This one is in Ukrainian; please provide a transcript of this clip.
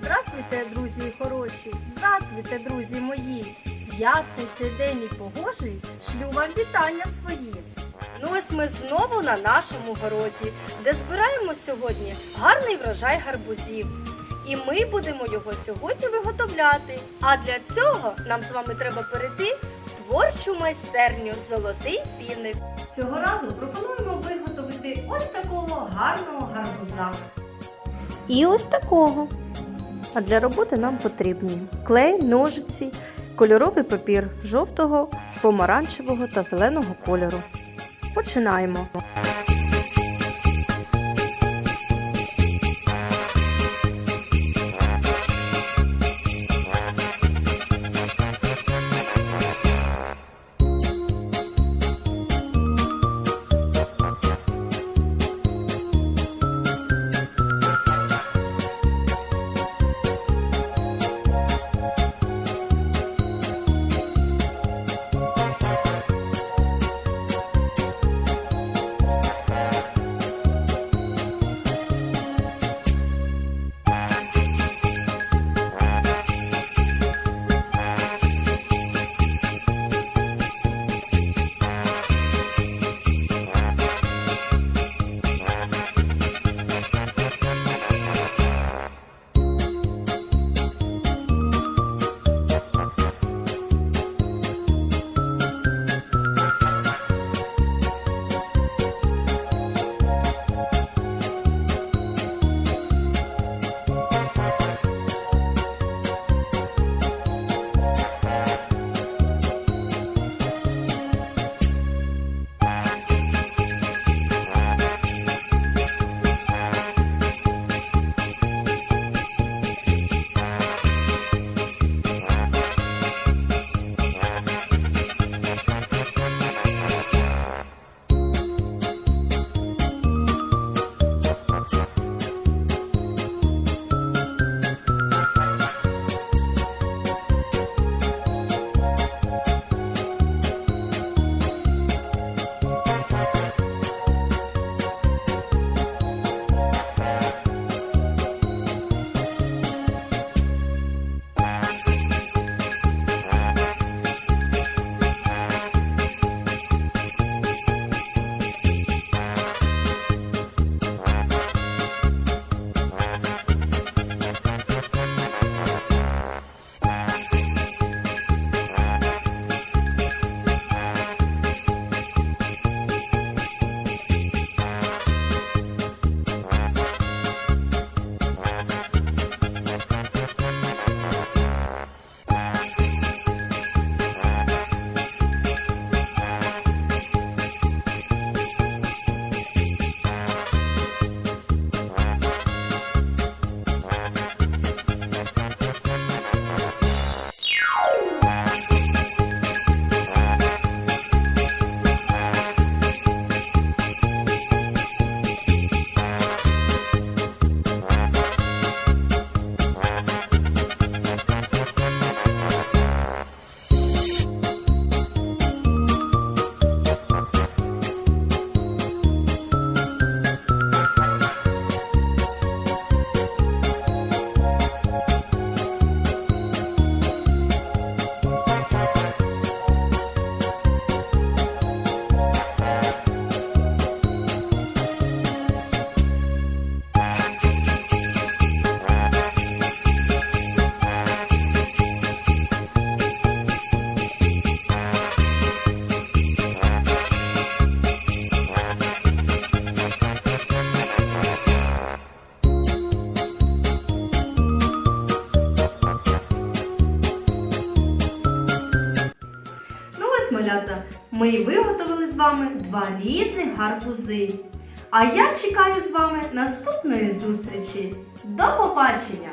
Здравствуйте, друзі хороші! Здравствуйте, друзі мої! Ясний цей день і погожий, шлю вам вітання свої. Ну ось ми знову на нашому городі, де збираємо сьогодні гарний врожай гарбузів. І ми будемо його сьогодні виготовляти. А для цього нам з вами треба перейти в творчу майстерню Золотий півник. Цього разу пропонуємо виготовити ось такого гарного гарбуза. І ось такого. А для роботи нам потрібні клей, ножиці, кольоровий папір жовтого, помаранчевого та зеленого кольору. Починаємо. Малята, ми виготовили з вами два різних гарбузи. А я чекаю з вами наступної зустрічі. До побачення!